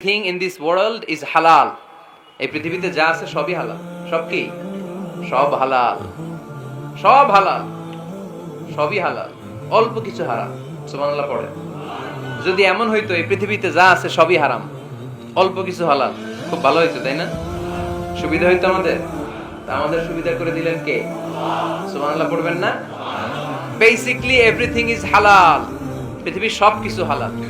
Thing in this world is halal এই পৃথিবীতে যা আছে সবই হালাল। সব কি? সব হালাল। সব হালাল। সবই হালাল। অল্প কিছু হারাম। সুবহানাল্লাহ পড়ে। যদি এমন হইতো, এই পৃথিবীতে যা আছে সবই হারাম। অল্প কিছু হালাল। খুব ভালো হইতো, তাই না? সুবিধা হইতো আমাদের? আমাদের সুবিধা করে দিলেন কে? সুবহানাল্লাহ পড়বেন না? বেসিকলি এভরিথিং ইজ হালাল পৃথিবীর সব কিছু হালাল।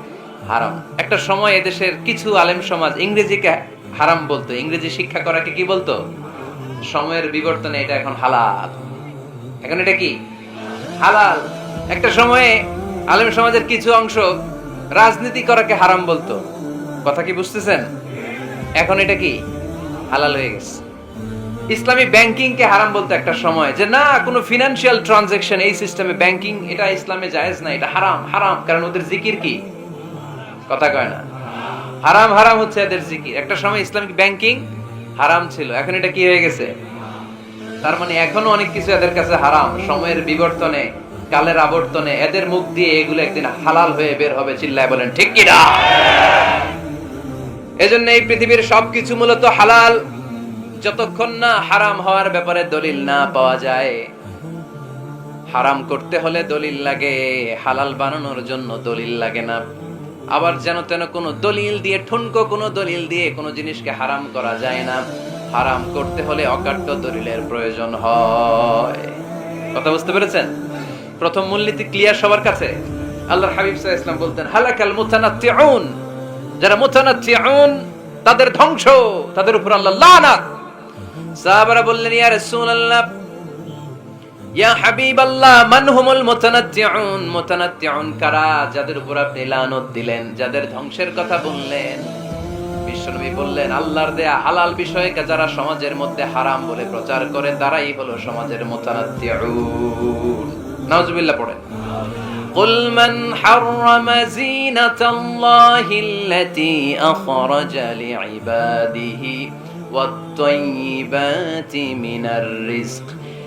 হারাম। একটা সময় এদেশের কিছু আলেম সমাজ ইংরেজিকে হারাম বলতো। ইংরেজি শিক্ষা করাকে কি বলতো? সময়ের বিবর্তনে এটা এখন হালাল। এখন এটা কি? হালাল। একটা সময়ে আলেম সমাজের কিছু অংশ রাজনীতি করাকে হারাম বলতো। কথা কি বুঝতেছেন? এখন এটা কি? হালাল হয়ে গেছে। ইসলামী ব্যাংকিং কে হারাম বলতো একটা সময় যে, না, কোনো ফিনান্সিয়াল ট্রানজাকশন এই সিস্টেমে ব্যাংকিং এটা ইসলামে জায়েজ না, এটা হারাম হারাম। কারণ ওদের জিকির কি? কথা কয় না। হারাম হারাম হচ্ছে এদের জিকির একটা সময় ইসলামিক ব্যাংকিং হারাম ছিল। এখন এটা কি হয়ে গেছে? তার মানে এখনও অনেক কিছু এদের কাছে হারাম। সময়ের বিবর্তনে, কালের আবর্তনে এদের মুখ দিয়ে এগুলো একদিন হালাল হয়ে বের হবে, চিল্লায় বলেন, ঠিক কি না? এজন্য এই পৃথিবীর সবকিছু মূলত হালাল। যতক্ষণ না হারাম হওয়ার ব্যাপারে দলিল না পাওয়া যায়, হারাম করতে হলে দলিল লাগে, হালাল বানানোর জন্য দলিল লাগে না। আবার যেন তেন কোনো দলিল দিয়ে, ঠুনকো কোনো দলিল দিয়ে কোনো জিনিসকে হারাম করা যায় না। হারাম করতে হলে অকাট্য দলিলের প্রয়োজন হয়। কথা বুঝতে পেরেছেন? প্রথম মূলনীতি ক্লিয়ার সবার কাছে। আল্লাহর হাবিব আলাইহি ইসলাম বলতেন, হালাকাল মুতানাত্তিউন। যারা মুতানাত্তিউন, তাদের ধ্বংস, তাদের উপর আল্লাহ লানাত। সাহাবারা বললেন, ইয়া রাসূলুল্লাহ ইয়া হাবিবাল্লাহ মান হুমুল মুতানাত্তিউন মুতানাত্তিউন কারা যাদের উপর আপনি লানত দিলেন যাদের ধ্বংসের কথা বললেন বিশ্বনবী বললেন আল্লাহর দেয়া হালাল বিষয়কে যারা সমাজের মধ্যে হারাম বলে প্রচার করে তারাই হলো সমাজের মুতানাত্তিউন নাউজুবিল্লাহ পড়েন قل من حرم زينة الله التي أخرج لعباده والطيبات من الرزق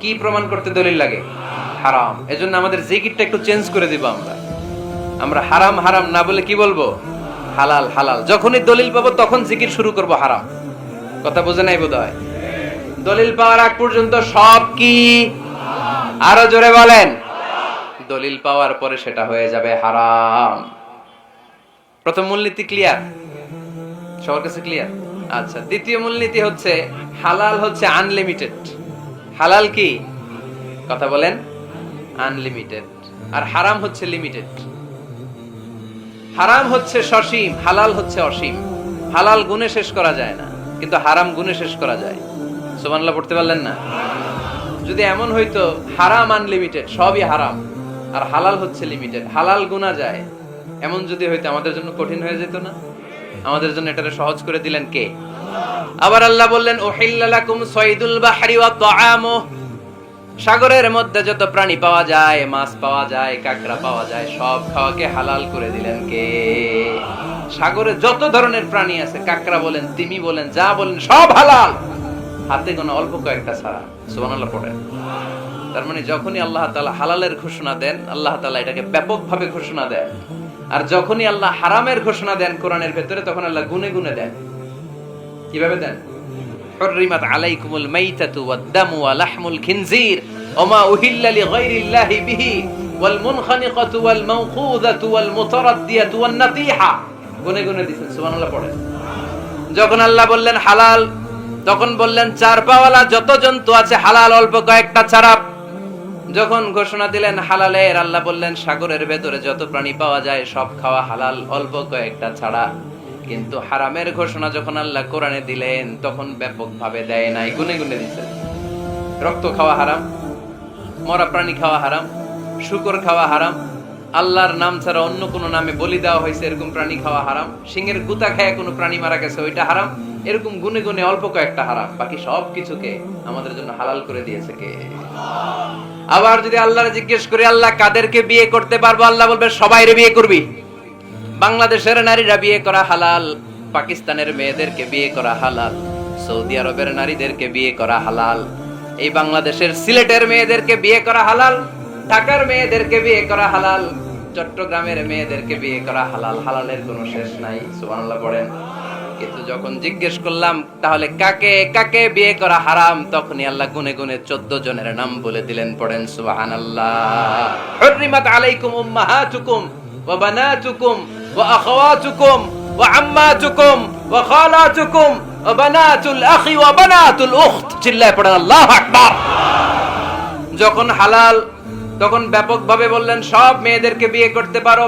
কি প্রমাণ করতে দলিল লাগে? হারাম। এজন্য আমাদের জিকিরটা একটু চেঞ্জ করে দিব আমরা। আমরা হারাম হারাম না বলে কি বলব? হালাল হালাল। যখনই দলিল পাবো, তখন জিকির শুরু করব হারাম। কথা বোঝে নাই বোধ হয় দলিল পাওয়ার আগ পর্যন্ত সব কি? আরও জোরে বলেন। দলিল পাওয়ার পরে সেটা হয়ে যাবে হারাম। প্রথম মূলনীতি ক্লিয়ার সবার কাছে ক্লিয়ার আচ্ছা দ্বিতীয় মূলনীতি হচ্ছে, হালাল হচ্ছে আনলিমিটেড হালাল কি? কথা বলেন আনলিমিটেড আর হারাম হচ্ছে লিমিটেড হারাম হচ্ছে সসীম, হালাল হচ্ছে অসীম। হালাল গুণে শেষ করা যায় না, কিন্তু হারাম গুণে শেষ করা যায়। সুবহানাল্লাহ, পড়তে পারলেন না? যদি এমন হইতো, হারাম আনলিমিটেড সবই হারাম, আর হালাল হচ্ছে লিমিটেড হালাল গুণা যায়, এমন যদি হইতো, আমাদের জন্য কঠিন হয়ে যেত না? আমাদের জন্য এটারে সহজ করে দিলেন কে? আবার আল্লাহ বললেন ওহিল্লালাকুম সৈদুল বাহরি ওয়া তাআমু। সাগরের মধ্যে যত প্রাণী পাওয়া যায়, মাছ পাওয়া যায়, কাঁকড়া পাওয়া যায়, সব খাওয়াকে হালাল করে দিলেন কে? সাগরে যত ধরনের প্রাণী আছে, কাকড়া বলেন, তিমি বলেন, যা বলেন, সব হালাল। হাতে কোনো অল্প কয়েকটা ছাড়া, সুবহানাল্লাহ পড়েন। তার মানে যখনই আল্লাহ তাআলা হালালের ঘোষণা দেন, আল্লাহ তাআলা এটাকে ব্যাপকভাবে ঘোষণা দেন। আর যখনই আল্লাহ হারামের ঘোষণা দেন কোরআনের ভেতরে, তখন আল্লাহ গুনে গুনে দেন। কিভাবে দেন حرمت عليكم الميتة والدم ولحم الخنزير وما أهل لغير الله به والمنخنقة والموقوذة والمتردية والنطيحة গুনে গুনে দিছেন সুবহানাল্লাহ পড়েন যখন আল্লাহ বললেন হালাল তখন বললেন চার পাওয়ালা যত জন্তু আছে হালাল অল্প কয়েকটা ছাড়া যখন ঘোষণা দিলেন হালালের আল্লাহ বললেন সাগরের ভেতরে যত প্রাণী পাওয়া যায় সব খাওয়া হালাল অল্প কয়েকটা ছাড়া কিন্তু হারামের ঘোষণা যখন আল্লাহ কোরআনে দিলেন, তখন ব্যাপকভাবে দেয় নাই, গুনে গুনে দিচ্ছেন রক্ত খাওয়া হারাম, মরা প্রাণী খাওয়া হারাম, শুকর খাওয়া হারাম, আল্লাহর নাম ছাড়া অন্য কোনো নামে বলি দেওয়া হয়েছে, এরকম প্রাণী খাওয়া হারাম সিংহের গুতা খায় কোনো প্রাণী মারা গেছে, ওইটা হারাম, এরকম গুনে গুনে অল্প কয়েকটা হারাম, বাকি সব কিছুকে আমাদের জন্য হালাল করে দিয়েছে কে? আবার যদি আল্লাহর জিজ্ঞেস করি, আল্লাহ কাদেরকে বিয়ে করতে পারব? আল্লাহ বলবে, সবাইরে বিয়ে করবি। বাংলাদেশের নারীরা বিয়ে করা হালাল, পাকিস্তানের মেয়েদেরকে বিয়ে করা হালাল, সৌদি আরবের নারীদেরকে বিয়ে করা হালাল, এই বাংলাদেশের সিলেটের মেয়েদেরকে বিয়ে করা হালাল, ঢাকার মেয়েদেরকে বিয়ে করা হালাল, চট্টগ্রামের মেয়েদেরকে বিয়ে করা হালাল, হালালের কোনো শেষ নাই, সুবহানাল্লাহ পড়েন কিন্তু যখন জিজ্ঞেস করলাম, তাহলে কাকে কাকে বিয়ে করা হারাম? তখনই আল্লাহ গুনে গুনে চোদ্দ জনের নাম বলে দিলেন, পড়েন সুবহানাল্লাহ। আলাইকুম উম্মাহাতুকুম ওয়া বানাতুকুম। ওয়া আখাওয়াতুকুম, ওয়া আম্মাতুকুম, ওয়া খালাতুকুম, ওয়া চিল্লায় পড়েন, আল্লাহু আকবার। যখন হালাল, তখন ব্যাপকভাবে বললেন, সব মেয়েদেরকে বিয়ে করতে পারো।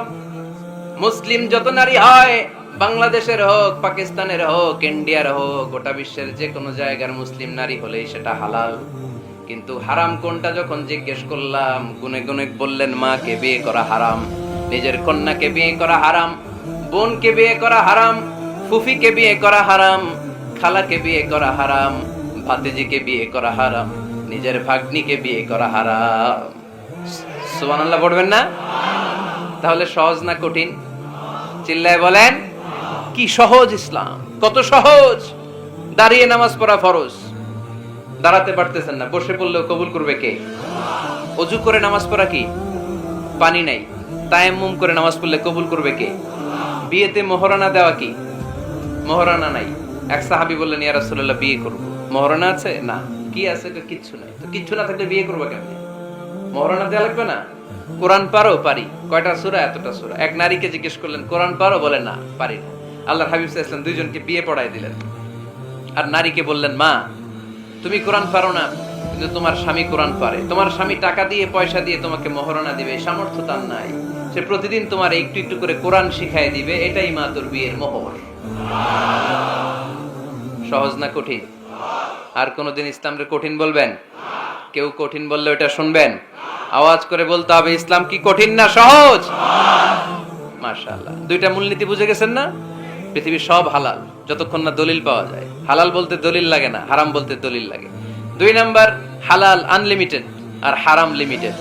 মুসলিম যত নারী হয়, বাংলাদেশের হোক, পাকিস্তানের হোক, ইন্ডিয়ার হোক, গোটা বিশ্বের যে কোনো জায়গার মুসলিম নারী হলেই সেটা হালাল। কিন্তু হারাম কোনটা? যখন জিজ্ঞেস করলাম, গুনে গুনে বললেন, মাকে বিয়ে করা হারাম। নিজের কন্যাকে বিয়ে করা হারাম, বোনকে বিয়ে করা হারাম, ফুফিকে বিয়ে করা হারাম, খালাকে বিয়ে করা হারাম, ভাতিজিকে বিয়ে করা হারাম, নিজের ভাগ্নিকে বিয়ে করা হারাম। সুবহানাল্লাহ, পড়বেন না? তাহলে সহজ না কঠিন? চিল্লায় বলেন, কি সহজ ইসলাম, কত সহজ! দাঁড়িয়ে নামাজ পড়া ফরজ। দাঁড়াতে পারতেছেন না, বসে পড়লেও কবুল করবে কে? অজু করে নামাজ পড়া কি? পানি নাই। তায়াম্মুম করে নামাজ পড়লে কবুল করবে কে? বিয়েতে মহরানা দেওয়া কি? মহরানা নাই। এক সাহাবি বললেন, ইয়া রাসূলুল্লাহ, বিয়ে করব। মহরানা আছে? না। কি আছে? কিচ্ছু নাই। তো কিচ্ছু না থাকলে বিয়ে করব কেমনে? মহরানা দেওয়া লাগবে না? কোরআন পারো? পারি। কয়টা সূরা? এতটা সূরা। এক নারীকে জিজ্ঞেস করলেন, কোরআন পারো? বলে, না, পারি না। আল্লাহর হাবিব সাল্লাল্লাহু দুইজনকে বিয়ে পড়ায় দিলেন। আর নারীকে বললেন, মা, তুমি কোরআন পারো না, কিন্তু তোমার স্বামী কোরআন পারে। তোমার স্বামী টাকা দিয়ে, পয়সা দিয়ে তোমাকে মহরণা দিবে। সামর্থ্য তার নাই। সে প্রতিদিন তোমার একটু একটু করে কোরআন শিখাই দিবে, এটাই মা তোর বিয়ের মোহর সহজ না কঠিন? আর কোনোদিন ইসলামকে কঠিন বলবেন? কেউ কঠিন বললে ওটা শুনবেন? আওয়াজ করে বলতে হবে, ইসলাম কি কঠিন না সহজ? মাশাআল্লাহ। দুইটা মূলনীতি বুঝে গেছেন না? পৃথিবীর সব হালাল, যতক্ষণ না দলিল পাওয়া যায়। হালাল বলতে দলিল লাগে না, হারাম বলতে দলিল লাগে। দুই নাম্বার, হালাল আনলিমিটেড আর হারাম লিমিটেড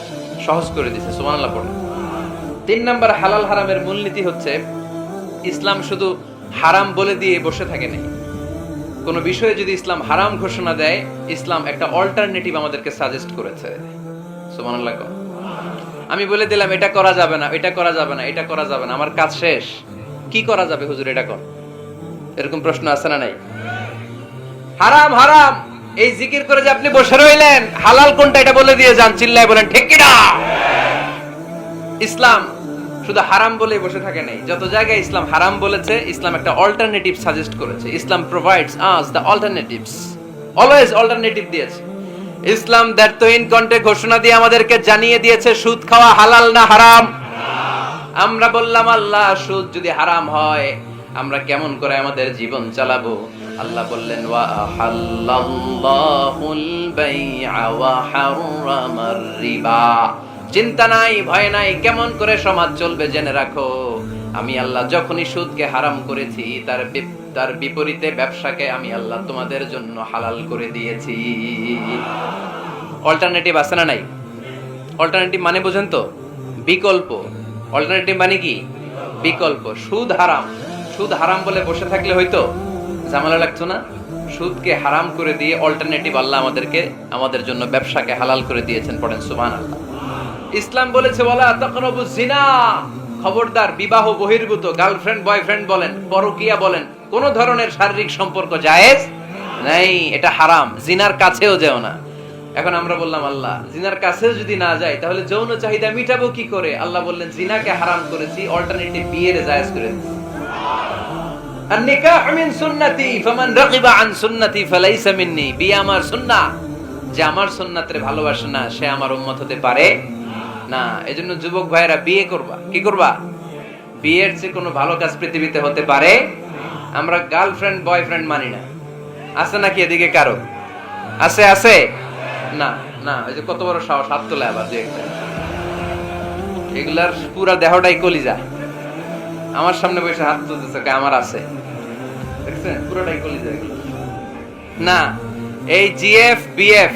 সহজ করে দিছে, সুবহানাল্লাহ পড়ে তিন নম্বর হালাল হারামের মূলনীতি হচ্ছে, ইসলাম শুধু হারাম বলে দিয়ে বসে থাকে নাই। কোনো বিষয়ে যদি ইসলাম হারাম ঘোষণা দেয়, ইসলাম একটা অল্টারনেটিভ আমাদেরকে সাজেস্ট করেছে। আমি বলে দিলাম, এটা করা যাবে না, এটা করা যাবে না, এটা করা যাবে না, আমার কাজ শেষ। কি করা যাবে হুজুর, এটা কর। এরকম প্রশ্ন আছে না নাই? হারাম হারাম, এই জিকির করে যে আপনি বসে রইলেন, হালাল কোনটা এটা বলে দিয়ে যান, চিল্লায় বলেন, ঠিক ইসলাম শুধু হারাম বলে বসে থাকে নাই। যত জায়গায় ইসলাম হারাম বলেছে, ইসলাম একটা অল্টারনেটিভ সাজেস্ট করেছে। Islam provides us the alternatives always alternative দিয়েছে। ইসলাম দ্যাট তো ইন কন্টে ঘোষণা দিয়ে আমাদেরকে জানিয়ে দিয়েছে, সুদ খাওয়া হালাল না হারাম? আমরা বললাম, আল্লাহ, সুদ যদি হারাম হয়, আমরা কেমন করে আমাদের জীবন চালাবো? আল্লাহ বললেন, ওয়া আহাল্লাল্লাহুল বাইআ ওয়া হারামার রিবা। চিন্তা নাই, ভয় নাই, কেমন করে সমাজ চলবে জেনে রাখো। আমি আল্লাহ যখনই সুদকে হারাম করেছি, তার তার বিপরীতে ব্যবসাকে আমি আল্লাহ তোমাদের জন্য হালাল করে দিয়েছি। অল্টারনেটিভ আছে না নাই? অল্টারনেটিভ মানে বোঝেন তো? বিকল্প। অল্টারনেটিভ মানে কি? বিকল্প। সুদ হারাম। সুদ হারাম বলে বসে থাকলে হয়তো ঝামেলা লাগতো না? সুদকে হারাম করে দিয়ে অল্টারনেটিভ আল্লাহ আমাদেরকে, আমাদের জন্য ব্যবসাকে হালাল করে দিয়েছেন, পড়েন সুবহান আল্লাহ ইসলাম বলেছে বলা তাকরাবু জিনা খবরদার, বিবাহ বহির্ভূত, গার্লফ্রেন্ড, বয়ফ্রেন্ড বলেন, পরকিয়া বলেন, কোন ধরনের শারীরিক সম্পর্ক জায়েজ নাই, এটা হারাম জিনার কাছেও যেও না। এখন আমরা বললাম, আল্লাহ জিনার কাছেও যদি না যাই তাহলে যৌন চাহিদা মিটাবো কি করে? আল্লাহ বললেন জিনাকে হারাম করেছি অল্টারনেটিভ বিয়ের জায়েজ করে দিয়েছি আর নিকাহ মিন সুন্নতি, ফামান রাগিবা আন সুন্নতি ফালাইসা মিন্নি। বিয়ে আমার সুন্নাহ। যে আমার সুন্নাতের ভালোবাসে না, সে আমার উম্মত হতে পারে না, এজন্য যুবক ভাইরা বিয়ে করবা। কি করবা? বিয়ের চেয়ে কোনো ভালো কাজ পৃথিবীতে হতে পারে? আমরা গার্লফ্রেন্ড বয়ফ্রেন্ড মানি না। আছে নাকি এদিকে কারও? আছে আছে? না না ওই যে কত বড় সাহস, হাত তোলে আবার যে এগুলার পুরা দেহটাই কলিজা। আমার সামনে বসে হাত তুলতেছে আমার আছে। দেখছেন? পুরোটাই কলিজা এগুলো। না, এই জিএফ বিএফ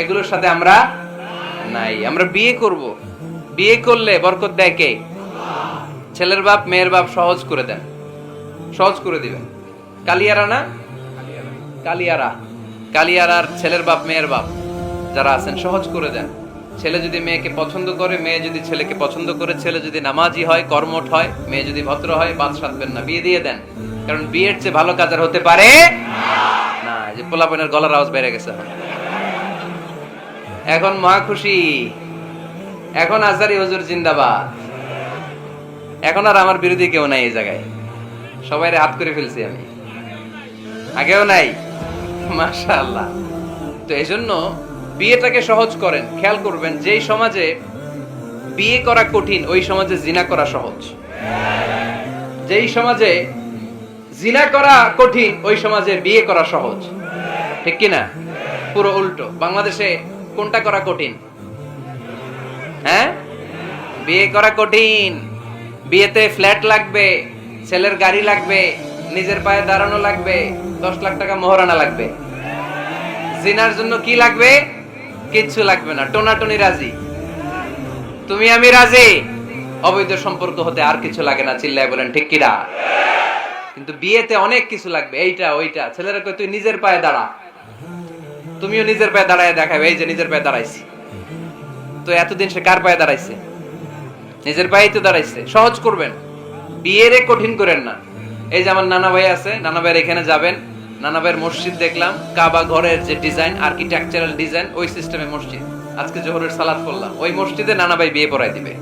এগুলোর সাথে আমরা নাই। আমরা বিয়ে করব। বিয়ে করলে বরকত দেয় কে? ছেলের বাপ, মেয়ের বাপ সহজ করে দেন। সহজ করে দিবেন। কালিয়ারা না? কালিয়ারা। কালিয়ারার ছেলের বাপ, মেয়ের বাপ যারা আছেন, সহজ করে দেন। ছেলে যদি মেয়েকে পছন্দ করে, মেয়ে যদি ছেলেকে পছন্দ করে, ছেলে যদি নামাজি হয়, কর্মঠ হয়, মেয়ে যদি ভদ্র হয়, বাদ সাধবেন না, বিয়ে দিয়ে দেন। কারণ বিয়ের চেয়ে ভালো কাজ আর হতে পারে না। যে পোলাপনের গলার আওয়াজ বেড়ে গেছে। এখন। মহা খুশি। এখন আজারি হজুর জিন্দাবাদ। এখন আর আমার বিরোধী কেউ নাই এই জায়গায়। সবাই হাত করে ফেলছি আমি। আগেও নাই। মাশাআল্লাহ। তো এই জন্য বিয়েটাকে সহজ করেন, খেয়াল করবেন, যেই সমাজে বিয়ে করা কঠিন, ওই সমাজে জিনা করা সহজ। যেই সমাজে জিনা করা কঠিন, ওই সমাজে বিয়ে করা সহজ। ঠিক কিনা? পুরো উল্টো। বাংলাদেশে কোনটা করা কঠিন? হ্যাঁ? বিয়ে করা কঠিন। বিয়েতে ফ্ল্যাট লাগবে, ছেলের গাড়ি লাগবে, নিজের পায়ে দাঁড়ানো লাগবে, দশ লাখ টাকা মোহরানা লাগবে। জিনার জন্য কি লাগবে? কিচ্ছু লাগবে না। টোনাটনি রাজি। তুমি আমি রাজি? অবৈধ সম্পর্ক হতে আর কিছু লাগে না, চিল্লায় বলেন, ঠিক কিরা কিন্তু বিয়েতে অনেক কিছু লাগবে, এইটা, ওইটা। ছেলেরা তুই নিজের পায়ে দাঁড়া। তুমিও নিজের পায়ে দাঁড়ায় দেখাবে, এই যে নিজের পায়ে দাঁড়াইছি। তো এতদিন সে কার পায়ে দাঁড়াইছে? নিজের পায়েই তো দাঁড়াইছে। সহজ করবেন। বিয়েরে কঠিন করেন না। এই যে আমার নানা ভাই আছে, নানা ভাইয়ের এখানে যাবেন। নানা ভাইয়ের মসজিদ দেখলাম, কাবা ঘরের যে ডিজাইন আর্কিটেকচারাল ডিজাইন ওই সিস্টেমে মসজিদ। আজকে জোহরের সালাদ করলাম ওই মসজিদে নানা ভাই বিয়ে পড়াই দিবে।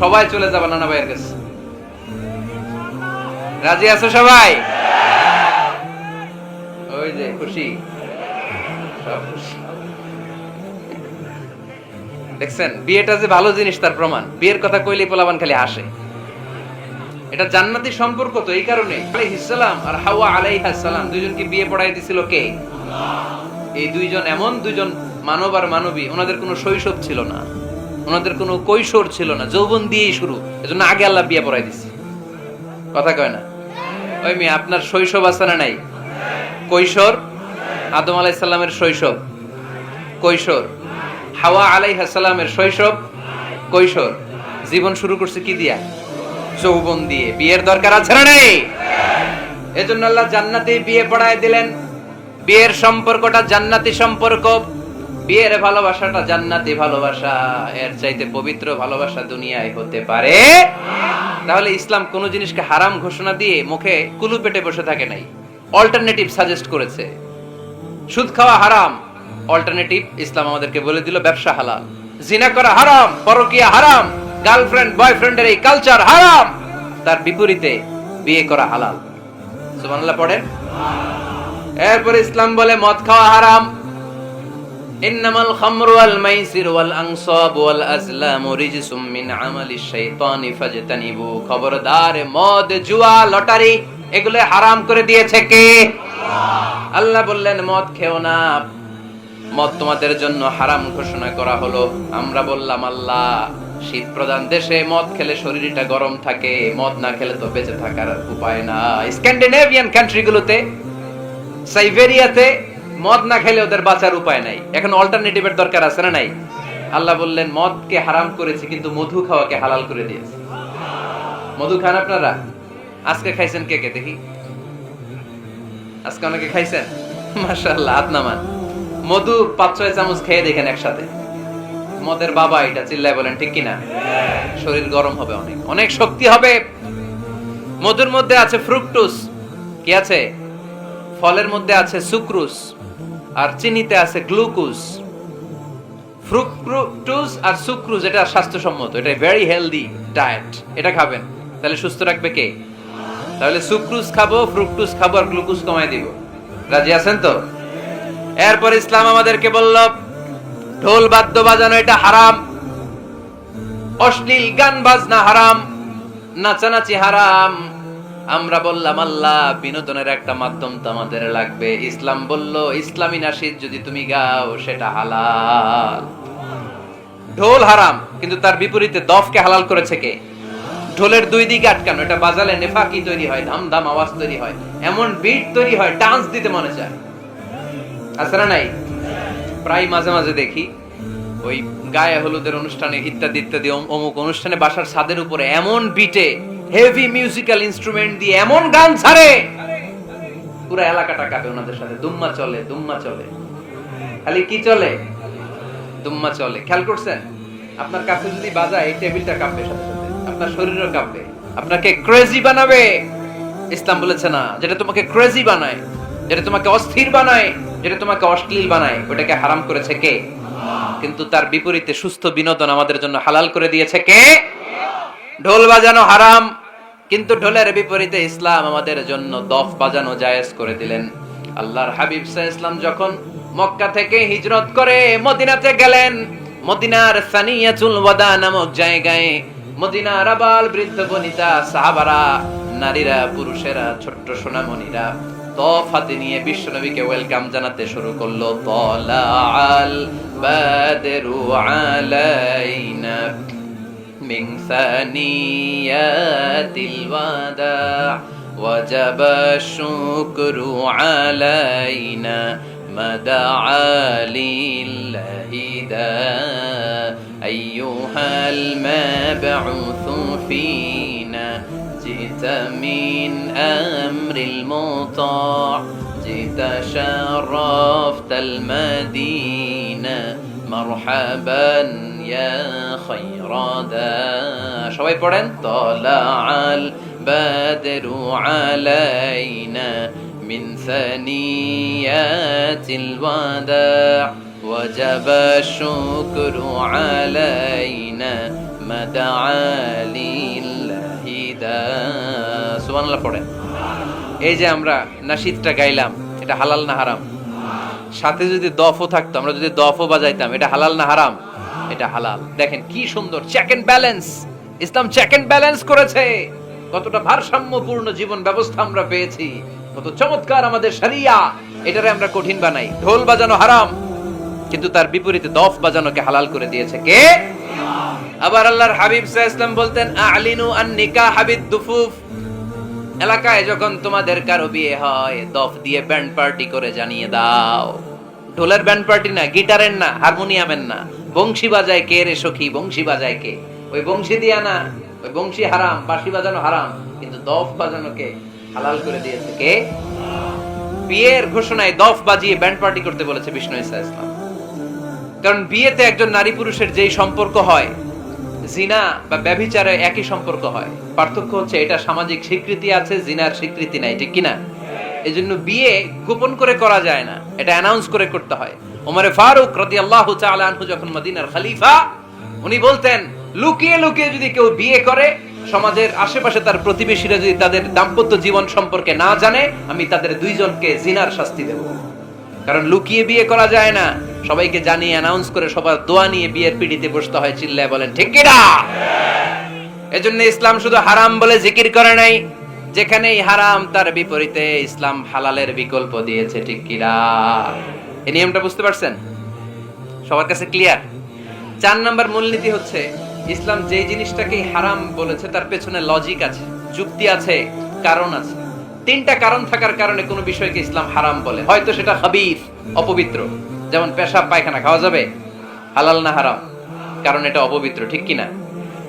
সবাই চলে যাবে নানা ভাইয়ের কাছে। রাজি আছো সবাই? ওই যে খুশি খুশি। দেখছেন, বিয়েটা যে ভালো জিনিস তার প্রমাণ। বিয়ের কথা কইলে পোলাবান খালি হাসে। এটা জান্নাতি সম্পর্ক তো, এই কারণে। আলাইহিসসালাম আর হাওয়া আলাইহাসসালাম দুইজনকে বিয়ে পড়াই দিছিল কে? এই দুইজন এমন দুইজন মানব আর মানবী, ওনাদের কোনো শৈশব ছিল না। ওনাদের কোনো কৈশোর ছিল না, যৌবন দিয়েই শুরু। এজন্য আগে আল্লাহ বিয়ে পড়াই দিছে। কথা কয় না? ওই মেয়ে, আপনার শৈশব আছে না নাই? কৈশোর আদম আলাইসাল্লামের শৈশব, কৈশোর। হাওয়া আলাইহাসাল্লামের শৈশব, কৈশোর। জীবন শুরু করছে কি দিয়া? যৌবন দিয়ে। বিয়ের দরকার আছে না নেই? এজন্য আল্লাহ জান্নাতে বিয়ে পড়ায় দিলেন। বিয়ের সম্পর্কটা জান্নাতি সম্পর্ক। বিয়ের ভালোবাসাটা জান্নাতি ভালোবাসা। এর চাইতে পবিত্র ভালোবাসা দুনিয়ায় হতে পারে। তাহলে ইসলাম কোন জিনিসকে হারাম ঘোষণা দিয়ে মুখে কুলু পেটে বসে থাকে নাই। অল্টারনেটিভ সাজেস্ট করেছে। সুদ খাওয়া হারাম। অল্টারনেটিভ ইসলাম আমাদেরকে বলে দিল, ব্যবসা হালাল। জিনা করা হারাম, পরকিয়া হারাম গার্লফ্রেন্ড বয়ফ্রেন্ডের এই কালচার হারাম। তার বিপরীতে বিয়ে করা হালাল। সুবহানাল্লাহ পড়েন। এরপর ইসলাম বলে, মদ খাওয়া হারাম। ইন্নামাল খামরু ওয়াল মাইসির ওয়াল আনসাব ওয়াল আজলামু রিজসুম মিন আমালিশ শাইতানি ফাজতানিবু। খবরদার মদ, জুয়া, লটারি এগুলো হারাম করে দিয়েছে কে? আল্লাহ বললেন, মদ খেও না। মদ তোমাদের জন্য হারাম ঘোষণা করা হলো। আমরা বললাম, আল্লাহ, শীত প্রধান দেশে মদ খেলে শরীরটা গরম থাকে। মদ না খেলে তো বেঁচে থাকার উপায় না। স্ক্যান্ডিনেভিয়ান কান্ট্রিগুলোতে সাইবেরিয়াতে মদ না খেলে ওদের বাঁচার উপায় নাই। এখন অল্টারনেটিভের দরকার আছে না নাই? আল্লাহ বললেন, মদকে হারাম করেছে, কিন্তু মধু খাওয়াকে হালাল করে দিয়েছে। মধু খান আপনারা? আজকে খাইছেন কে কে? দেখি। আজকে অনেকে খাইছেন? মাশাআল্লাহ হাত নামান মধু পাঁচ, ছয় চামচ খেয়ে দেখেন একসাথে। মদের বাবা এটা চিল্লায় বলেন, ঠিক কিনা? শরীর গরম হবে অনেক। অনেক শক্তি হবে। মধুর মধ্যে আছে ফ্রুকটুস কি আছে? ফলের মধ্যে আছে সুক্রুস আর চিনিতে আছে গ্লুকোজ। ফ্রুক্টুস আর সুক্রুজ, এটা স্বাস্থ্যসম্মত। এটা ভেরি হেলদি ডায়েট এটা খাবেন। তাহলে সুস্থ রাখবে কে? তাহলে সুক্রুজ খাব, ফ্রুক্টুস খাব আর গ্লুকোজ কমাই দিব। রাজি আছেন তো? এরপর ইসলাম আমাদেরকে বলল, ঢোল বাদ্য বাজানো এটা হারাম, অশ্লীল গান বাজনা হারাম, নাচানাচি হারাম। আমরা বললাম, আল্লাহ, বিনোদনের একটা মাধ্যম তো আমাদের লাগবে। ইসলাম বলল, ইসলামী নাশিদ যদি তুমি গাও, সেটা হালাল। ঢোল হারাম, কিন্তু তার বিপরীতে দফকে হালাল করেছে কে? ঢোলের দুই দিকে আটকানো, এটা বাজালে নেফাকি তৈরি হয় ধাম ধাম আওয়াজ তৈরি হয়, এমন বিট তৈরি হয় ডান্স দিতে মনে চায়। আছে না নাই? প্রায় মাঝে মাঝে দেখি, ওই গায়ে হলুদের অনুষ্ঠানে, ইত্যাদি ইত্যাদি অমুক অনুষ্ঠানে বাসার ছাদের উপরে এমন বিটে হেভি মিউজিক্যাল ইনস্ট্রুমেন্ট দিয়ে এমন গান ছাড়ে। পুরো এলাকাটা কাঁপে ওনাদের সাথে, দুম্মা চলে দুম্মা চলে। খালি কি চলে? দুম্মা চলে। খেয়াল করছেন? আপনার কাছে যদি বাজায়, এই টেবিলটা কাঁপবে সাথে। আপনার শরীরও কাঁপবে আপনাকে ক্রেজি বানাবে। ইসলাম বলেছে না, যেটা তোমাকে ক্রেজি বানায়, যেটা তোমাকে অস্থির বানায়, যেটা তোমাকে অশ্লীল বানায়, ওটাকে হারাম করেছে কে? কিন্তু তার বিপরীতে সুস্থ বিনোদন আমাদের জন্য হালাল করে দিয়েছে কে? ঢোল বাজানো হারাম, কিন্তু ঢোলের বিপরীতে ইসলাম আমাদের জন্য দফ বাজানো জায়েজ করে দিলেন। আল্লাহর হাবিব সাহ ইসলাম যখন মক্কা থেকে হিজরত করে মদিনাতে গেলেন, মদিনার সানিয়াতুল ওয়াদা নামক জায়গায় মদিনার আবাল বৃদ্ধ বনিতা, সাহাবারা, নারীরা, পুরুষেরা, ছোট্ট সোনামণিরা তফ হাতে নিয়ে বিশ্বনবীকে ওয়েলকাম জানাতে শুরু করল তলাল বাদেরু আলাইনা মিন সানিয়াতিল ওয়াদা, ওয়াজাবা শুকরু আলাইনা ما دعا لله دا. أيها المبعوث فينا جئت من أمر المطاع. جئت شرفت المدينة. مرحبا يا خير دا. شوي طلع البدر علينا. من ثنيات الوداع وجب الشكر علينا ما دعا لله دا সুবহানাল্লাহ পড়েন এই যে আমরা নাশিদটা গাইলাম এটা হালাল না হারাম সাথে যদি দফও থাকতো আমরা যদি দফও বাজাইতাম এটা হালাল না হারাম এটা হালাল দেখেন কি সুন্দর check and balance Islam check and balance করেছে কতটা ভারসাম্যপূর্ণ জীবন ব্যবস্থা আমরা পেয়েছি কত চমৎকার আমাদের শরিয়া। এটারে আমরা কঠিন বানাই। ঢোল বাজানো হারাম, কিন্তু তার বিপরীতে দফ বাজানোকে হালাল করে দিয়েছে কে? আবার আল্লাহর হাবিব ওয়াসাল্লাম বলতেন আলিনু আন নিকাহ হাবিদ দুফুফ এলাকায় যখন তোমাদের কারও বিয়ে হয়, দফ দিয়ে ব্যান্ড পার্টি করে জানিয়ে দাও। ঢোলের ব্যান্ড পার্টি না, গিটারের না, হারমোনিয়ামের না। বংশী বাজায় কে রে সখী, বংশী বাজায় কে? ওই বংশী দিয়া না, ওই বংশী হারাম, বাঁশি বাজানো হারাম, কিন্তু দফ বাজানোকে হালাল করে দিয়েছে কে? বিয়ের ঘোষণায় দফ বাজিয়ে ব্যান্ড পার্টি করতে বলেছে বিষ্ণু ইসা ইসলাম। কারণ বিয়েতে একজন নারী পুরুষের যেই সম্পর্ক হয়, জিনা বা ব্যভিচারে একই সম্পর্ক হয়। পার্থক্য হচ্ছে এটা সামাজিক স্বীকৃতি আছে, জিনার স্বীকৃতি নাই, ঠিক কিনা? এই জন্য বিয়ে গোপন করে করা যায় না, এটা অ্যানাউন্স করে করতে হয়। ওমরে ফারুক রদি আল্লাহ আনহু যখন মদিনার খলিফা, উনি বলতেন, লুকিয়ে লুকিয়ে যদি কেউ বিয়ে করে সমাজের আশেপাশে তার প্রতিবেশীরা যদি তাদের দাম্পত্য জীবন সম্পর্কে না জানে, আমি তাদের দুইজনকে জিনার শাস্তি দেব। কারণ লুকিয়ে বিয়ে করা যায় না। সবাইকে জানিয়ে অ্যানাউন্স করে সবার দোয়া নিয়ে বিয়ের পিড়িতে বসতে হয়, চিল্লায় বলেন, ঠিক কিনা এজন্য ইসলাম শুধু হারাম বলে জিকির করে নাই। যেখানেই হারাম, তার বিপরীতে ইসলাম হালালের বিকল্প দিয়েছে, ঠিক কিনা এই নিয়মটা বুঝতে পারছেন? সবার কাছে ক্লিয়ার চার নাম্বার মূলনীতি হচ্ছে ইসলাম যে জিনিসটাকে হারাম বলেছে, তার পেছনে লজিক আছে, যুক্তি আছে, কারণ আছে। তিনটা কারণ থাকার কারণে কোনো বিষয়কে ইসলাম হারাম বলে। হয়তো সেটা হাবির অপবিত্র। যেমন পেশাব, পায়খানা খাওয়া যাবে? হালাল না হারাম? কারণ এটা অপবিত্র, ঠিক কিনা?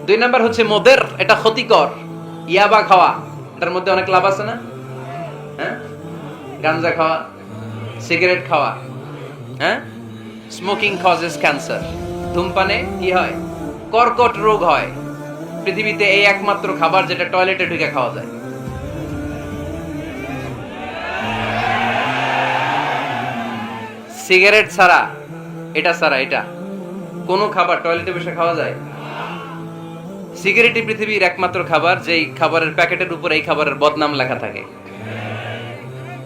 দুই নাম্বার হচ্ছে মোদের, এটা ক্ষতিকর। ইয়াবা খাওয়া, এটার মধ্যে অনেক লাভ আছে না? হ্যাঁ? গাঞ্জা খাওয়া, সিগারেট খাওয়া হ্যাঁ? স্মোকিং কজেস ক্যান্সার ধূমপানে কি হয়? কর্কট রোগ হয়। পৃথিবীতে এই একমাত্র খাবার যেটা টয়লেটে ঢুকে খাওয়া যায়। সিগারেট ছাড়া, এটা ছাড়া, এটা। কোন খাবার টয়লেটে বসে খাওয়া যায়? সিগারেটই পৃথিবীর একমাত্র খাবার, যেই খাবারের প্যাকেটের উপর এই খাবারের বদনাম লেখা থাকে।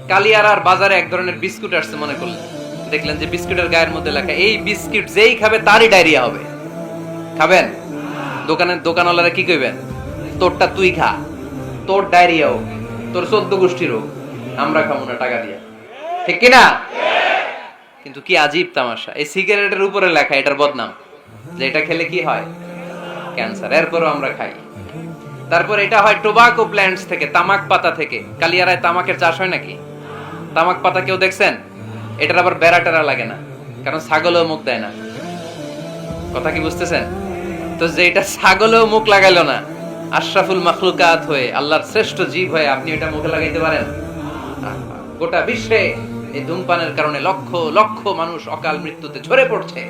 কালিয়ার আর বাজারে এক ধরনের বিস্কুট আসছে মনে করলেন। দেখলেন যে বিস্কুটের গায়ের মধ্যে লেখা, এই বিস্কুট যেই খাবে তারই ডায়রিয়া হবে। খাবেন? দোকানের দোকানওয়ালারা কি কইবেন? তোরটা তুই খা। তোর ডায়রিয়া হোক, তোর চোদ্দ গোষ্ঠীর হোক, আমরা খাব না টাকা দিয়া। ঠিক কি না কিন্তু কি আজীব তামাশা। এই সিগারেটের উপরে লেখা এটার বদনাম, যে এটা খেলে কি হয়? ক্যান্সার। এরপরও আমরা খাই। তারপর এটা হয় টোবাকো প্ল্যান্টস থেকে, তামাক পাতা থেকে। কালিয়ারায় তামাকের চাষ হয় নাকি? তামাক পাতা কেউ দেখছেন? এটার আবার বেড়া টেরা লাগে না, কারণ ছাগলও মুখ দেয় না। কথা কি বুঝতেছেন? তো যে এটা ছাগলেও মুখ লাগাইলো না, আশরাফুল মাখলুকাত হয়ে, আল্লাহর শ্রেষ্ঠ জীব হয়ে আপনি এটা মুখে লাগাইতে পারেন। গোটা বিশ্বে এই ধূমপানের কারণে লক্ষ লক্ষ মানুষ অকাল মৃত্যুতে ঝরে পড়ছে।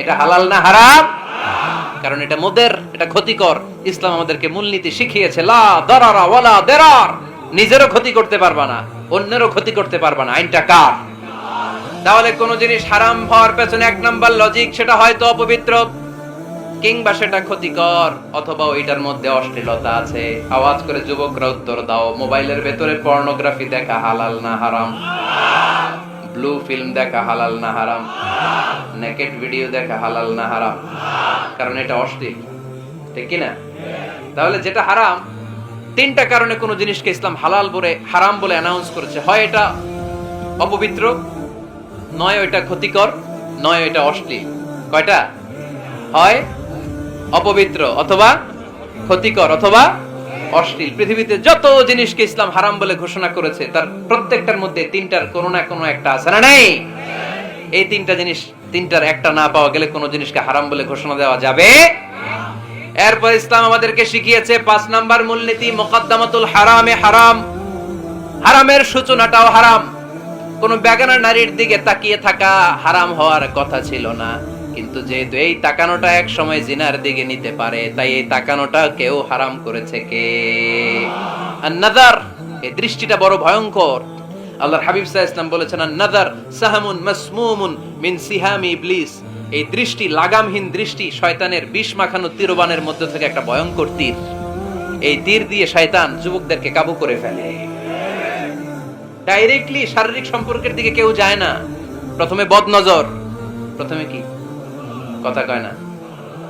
এটা হালাল না হারাম? কারণ এটা মোদের, এটা ক্ষতিকর। ইসলাম আমাদেরকে মূলনীতি শিখিয়েছে, লা দারারা ওয়ালা দেরার। নিজেরও ক্ষতি করতে পারবা না, অন্যেরও ক্ষতি করতে পারবা না। আইনটা কার? তাহলে কোন জিনিস হারাম হওয়ার পেছনে এক নাম্বার লজিক সেটা হয়তো অপবিত্র। কিংবা সেটা ক্ষতিকর, অথবা ওইটার মধ্যে অশ্লীলতা আছে। আওয়াজ করে যুবকরা উত্তর দাও, মোবাইলের ভেতরে পর্নোগ্রাফি দেখা হালাল না হারাম? ব্লু ফিল্ম দেখা হালাল না হারাম? নেকেট ভিডিও দেখা হালাল না হারাম? কারণ এটা অশ্লীল, ঠিক কি না তাহলে যেটা হারাম, তিনটা কারণে কোনো জিনিসকে ইসলাম হালাল বলে, হারাম বলে অ্যানাউন্স করেছে। হয় এটা অপবিত্র, নয় এটা ক্ষতিকর, নয় এটা অশ্লীল। কয়টা? হয় অপবিত্র অথবা ক্ষতিকর অথবা অশ্লীল। পৃথিবীতে যত জিনিসকে ইসলাম হারাম বলে ঘোষণা করেছে, তার প্রত্যেকটার মধ্যে তিনটার কোনো না কোনো একটা আছে না নেই? এই তিনটা জিনিস, তিনটার একটা না পাওয়া গেলে কোনো জিনিসকে হারাম বলে ঘোষণা দেওয়া যাবে? এরপর ইসলাম আমাদেরকে শিখিয়েছে পাঁচ নাম্বার মূলনীতি, মোকদ্দমাতুল হারামে হারাম। হারামের সূচনাটাও হারাম। কোন বেগানা নারীর দিকে তাকিয়ে থাকা হারাম হওয়ার কথা ছিল না। কিন্তু যেহেতু এই তাকানোটা এক সময় জিনার দিকে নিতে পারে, তাই এই তাকানোটা কেউ হারাম করেছে কে? নাদার এই দৃষ্টিটা বড় ভয়ঙ্কর। আল্লাহর হাবিব ইসলাম বলেছেন নাদার সাহামুন মাসমুমুন মিন সিহামি ইবলিস। এই দৃষ্টি, লাগামহীন দৃষ্টি শয়তানের বিষ মাখানো তীরবানের মধ্যে থেকে একটা ভয়ঙ্কর তীর। এই তীর দিয়ে শয়তান যুবকদেরকে কাবু করে ফেলে। ডাইরেক্টলি শারীরিক সম্পর্কের দিকে কেউ যায় না। প্রথমে বদনজর, প্রথমে কি? কথা কয় না।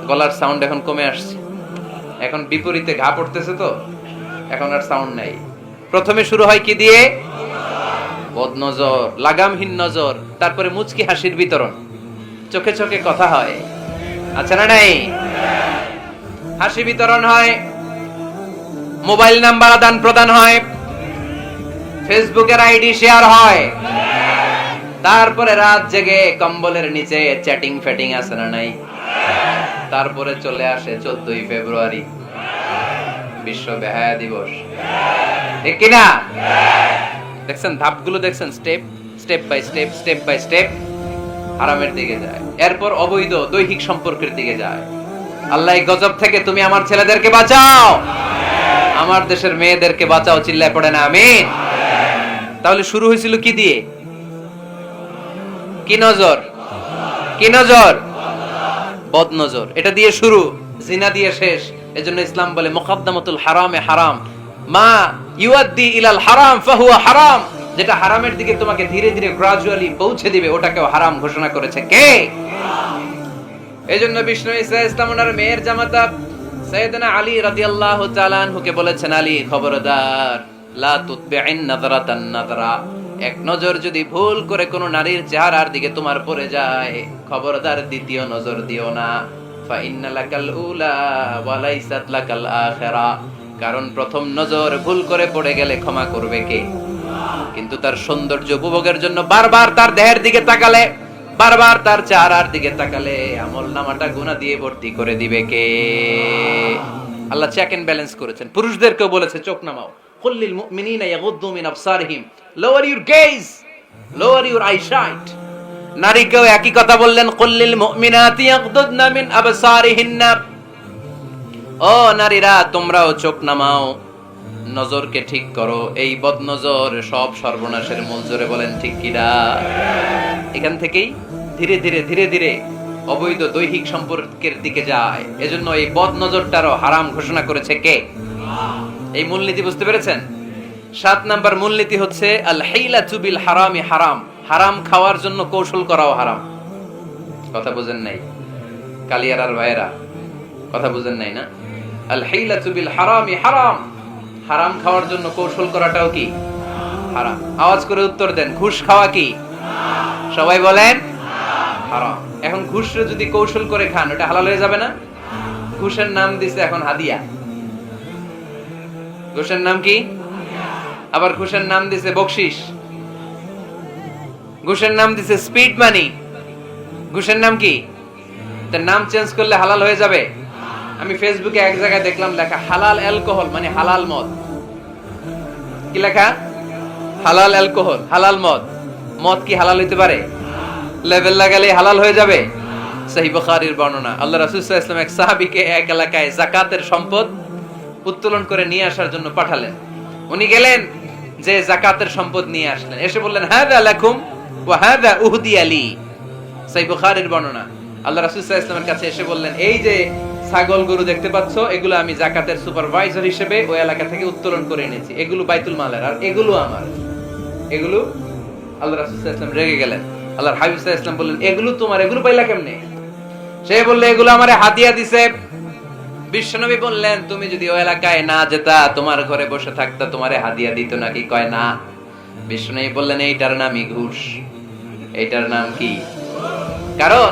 গলার সাউন্ড এখন কমে আসছে। এখন বিপরীতে ঘা পড়তেছে তো, এখন আর সাউন্ড নাই। প্রথমে শুরু হয় কি দিয়ে? বদনজর, লাগামহীন নজর, তারপরে মুচকি হাসির বিতরণ। চোখে চোখে কথা হয় আচ্ছা না নাই? হাসি বিতরণ হয়, মোবাইল নাম্বার আদান প্রদান হয়, ফেসবুকের আইডি শেয়ার হয়। তারপরে রাত জেগে কম্বলের নিচে চ্যাটিং ফ্যাটিং আছে না নাই? তারপরে চলে আসে চোদ্দই ফেব্রুয়ারি। বিশ্ব বেহায়া দিবস। কিনা? দেখছেন, ধাপগুলো দেখছেন step step by step step by step হারামের দিকে যায়। এরপর অবৈধ দৈহিক সম্পর্কের দিকে যায়। আল্লাহ গজব থেকে তুমি আমার ছেলেদেরকে বাঁচাও। আমার দেশের মেয়েদেরকে বাঁচাও, চিল্লায় পড়ে না, আমিন। তাহলে শুরু হয়েছিল কি দিয়ে? কি নজর? কি নজর? বদ নজর এটা দিয়ে শুরু, জিনা দিয়ে শেষ। এজন্য ইসলাম বলে, মুকদ্দামাতুল হারামে হারাম। মা ইউআদ্দি ইলাল হারাম ফাহুয়া হারাম। যেটা হারামের দিকে তোমাকে ধীরে ধীরে গ্রাজুয়ালি পৌঁছে দিবে, ওটাকেও হারাম ঘোষণা করেছে কে? এজন্য বিষ্ণু ইসা ইসলাম ওনার মেয়ের জামাতা সৈয়দনা আলী রাদিয়াল্লাহু তাআলা আনহুকে বলেছেন, আলী খবরদার, লা তুতবি'ন নাযরাতান নাযরা। এক নজর যদি ভুল করে কোনো নারীর চেহারার দিকে তোমার পড়ে যায়, খবরদার দ্বিতীয় নজর দিও না। কারণ প্রথম নজর ভুল করে পড়ে গেলে ক্ষমা করবে কে? কিন্তু তার সৌন্দর্য উপভোগের জন্য বারবার তার দেহের দিকে তাকালে, বারবার তার চেহারার দিকে তাকালে আমল নামাটা গুণা দিয়ে ভর্তি করে দিবে কে? আল্লাহ চেক এন্ড ব্যালেন্স করেছেন। পুরুষদেরকেও বলেছে, চোখ নামাও। কুল লিল মুমিনিনা ইয়াগুদ্দু মিন আবসারিহিম lower your gaze lower your eyesight নারীকেও একই কথা বললেন কুল লিল মুমিনাতি ইয়াগুদ্দুনা মিন আবসারিহিন্না ও নারীরা, তোমরাও চোখ নামাও। নজরকে ঠিক করো। এই বদ নজর সব সর্বনাশের মূল জোরে বলেন, ঠিক কিনা এখান থেকেই ধীরে ধীরে ধীরে ধীরে অবৈধ দৈহিক সম্পর্কের দিকে যায়। এজন্য এই বদনজরটারও হারাম ঘোষণা করেছে কে? এই মূলনীতি বুঝতে পেরেছেন? সাত নাম্বার মূলনীতি হচ্ছে আল হেইলা চুবিল হারামি। হারাম হারাম খাওয়ার জন্য কৌশল করাও হারাম। কথা বুঝেন নাই? কালিয়ার আর ভাইয়েরা, কথা বুঝেন নাই না? আল হেইলা চুবিল হারামি হারাম। হারাম খাওয়ার জন্য কৌশল করাটাও কি? হারাম। আওয়াজ করে উত্তর দেন, ঘুষ খাওয়া কি? সবাই বলেন, হারাম। এখন ঘুষরে যদি কৌশল করে খান, ওটা হালাল হয়ে যাবে না? ঘুষের নাম দিছে এখন হাদিয়া। ঘুষের নাম কি? আবার ঘুষের নাম দিছে বকশিস। ঘুষের নাম দিছে স্পিড মানি। ঘুষের নাম কি? তার নাম চেঞ্জ করলে হালাল হয়ে যাবে। আমি ফেসবুকে এক জায়গায় দেখলাম, লেখা হালাল অ্যালকোহল মানে হালাল মদ। কি লেখা? হালাল অ্যালকোহল, হালাল মদ। মদ কি হালাল হইতে পারে? লেভেল লাগালে হালাল হয়ে যাবে। সহি বুখারীর বর্ণনা। আল্লাহ রাসূল ইসলাম এক সাহাবীকে এক এলাকায় জাকাতের সম্পদ উত্তোলন করে নিয়ে আসার জন্য পাঠালেন। উনি গেলেন, যে জাকাতের সম্পদ নিয়ে আসলেন। এসে বললেন হাদা লাকুম ওয়া হাদা উহদি আলী। সহি বুখারীর বর্ণনা। আল্লাহ রাসূল সাল্লাল্লাহু আলাইহি ওয়াসাল্লামের কাছে এসে বললেন, এই যে ছাগল গরু দেখতে পাচ্ছ, এগুলো আমি জাকাতের সুপারভাইজার হিসেবে ওই এলাকা থেকে উত্তোলন করে এনেছি। এগুলো বাইতুল মালের, আর এগুলো আমার। এগুলো আল্লাহ রাসূল সাল্লাল্লাহু আলাইহি ওয়াসাল্লাম রেগে গেলেন। আল্লাহর হাবিব সাল্লাল্লাহু আলাইহি ওয়াসাল্লাম বললেন, এগুলো তোমার, এগুলো পাইলা কেমনে? সে বললে, এগুলো আমার হাদিয়া দিছে বিশ্বনবী বললেন, তুমি যদি ওই এলাকায় না যেতা, তোমার ঘরে বসে থাকতা, তোমারে হাদিয়া দিত নাকি? কয়, না। বিশ্বনবী বললেন, এইটার নামই ঘুষ। এইটার নাম কি? কারণ,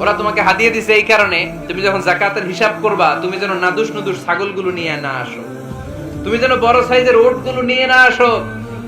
ওরা তোমাকে হাদিয়ে দিছে এই কারণে, তুমি যখন জাকাতের হিসাব করবা, তুমি যেন নাদুস নুদুস ছাগলগুলো নিয়ে না আসো। তুমি যেন বড় সাইজের ওটগুলো নিয়ে না আসো।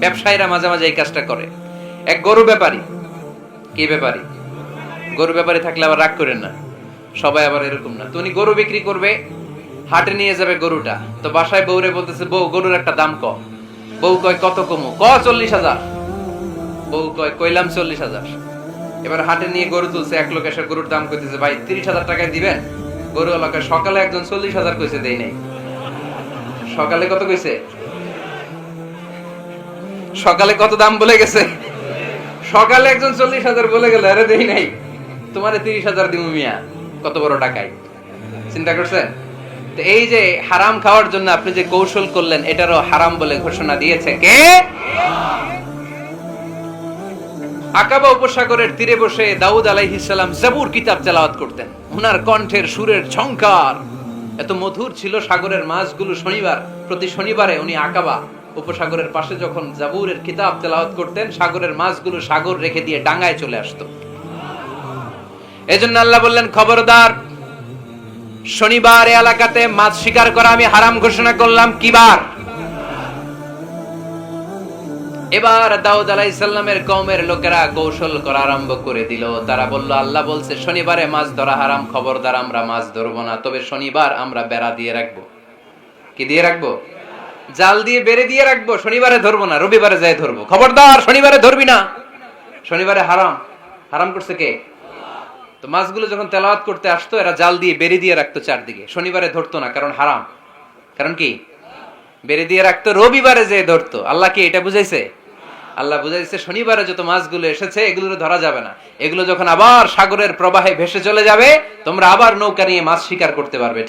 ব্যবসায়ীরা মাঝে মাঝে এই কাজটা করে। এক গরু ব্যাপারী। কি ব্যাপারী? গরু ব্যাপারী থাকলে আবার রাগ করেন না। সবাই আবার এরকম না। তো উনি গরু বিক্রি করবে, হাটে নিয়ে যাবে গরুটা। তো বাসায় বউরে বলতেছে, বউ, গরুর একটা দাম ক। বউ কয়, কত কমু? ক, চল্লিশ হাজার। বউ কয়, কইলাম চল্লিশ হাজার। এবার হাটে নিয়ে গরু তুলছে, এক লোক এসে গরুর দাম কইতেছে, ভাই, তিরিশ হাজার টাকায় দিবেন? গরু এলাকায় সকালে একজন চল্লিশ হাজার কইছে, দেই নাই। সকালে কত কইছে? সকালে কত দাম বলে গেছে? সকালে একজন চল্লিশ হাজার বলে গেল, আরে দেই নাই, তোমারে তিরিশ হাজার দিব মিয়া, কত বড় টাকায় চিন্তা করছেন? তো এই যে হারাম খাওয়ার জন্য আপনি যে কৌশল করলেন, এটারও হারাম বলে ঘোষণা দিয়েছে কে? আকাবা উপসাগরের তীরে বসে দাউদ আলাইহিসসালাম জাবুর কিতাব তেলাওয়াত করতেন। ওনার কণ্ঠের সুরের ঝংকার। এত মধুর ছিল সাগরের মাছগুলো শনিবার, প্রতি শনিবারে উনি আকাবা উপসাগরের পাশে যখন জাবুরের কিতাব তেলাওয়াত করতেন, সাগরের মাছগুলো সাগর রেখে দিয়ে ডাঙায় চলে আসতো। এজন্য আল্লাহ বললেন, খবরদার, শনিবার এলাকাতে মাছ শিকার করা আমি হারাম ঘোষণা করলাম, কিবার? এবার দাউদ আলাইসাল্লামের কওমের লোকেরা কৌশল করা আরম্ভ করে দিল। তারা বলল, আল্লাহ বলছে, শনিবারে মাছ ধরা হারাম, খবরদার, আমরা মাছ ধরবো না, তবে শনিবার আমরা বেড়া দিয়ে রাখব। কি দিয়ে রাখব? জাল দিয়ে বেড়ে দিয়ে রাখব, শনিবারে ধরবো না, রবিবারে যাই ধরবো। খবরদার, শনিবারে ধরবি না। শনিবারে হারাম। হারাম করছে কে? তো মাছগুলো যখন তেলাওয়াত করতে আসতো, এরা জাল দিয়ে বেড়ে দিয়ে রাখতো চারদিকে। শনিবারে ধরতো না, কারণ হারাম। কারণ কি? বেড়ে দিয়ে রাখতো, রবিবারে যে ধরতো। আল্লাহ কি এটা বুঝাইছে? আল্লাহ বুঝাইছে, শনিবারে যত মাছগুলো এসেছে এগুলো ধরা যাবে না। এগুলো যখন আবার সাগরের প্রবাহে ভেসে চলে যাবে, তোমরা আবার নৌকা নিয়ে মাছ শিকার করতে পারবে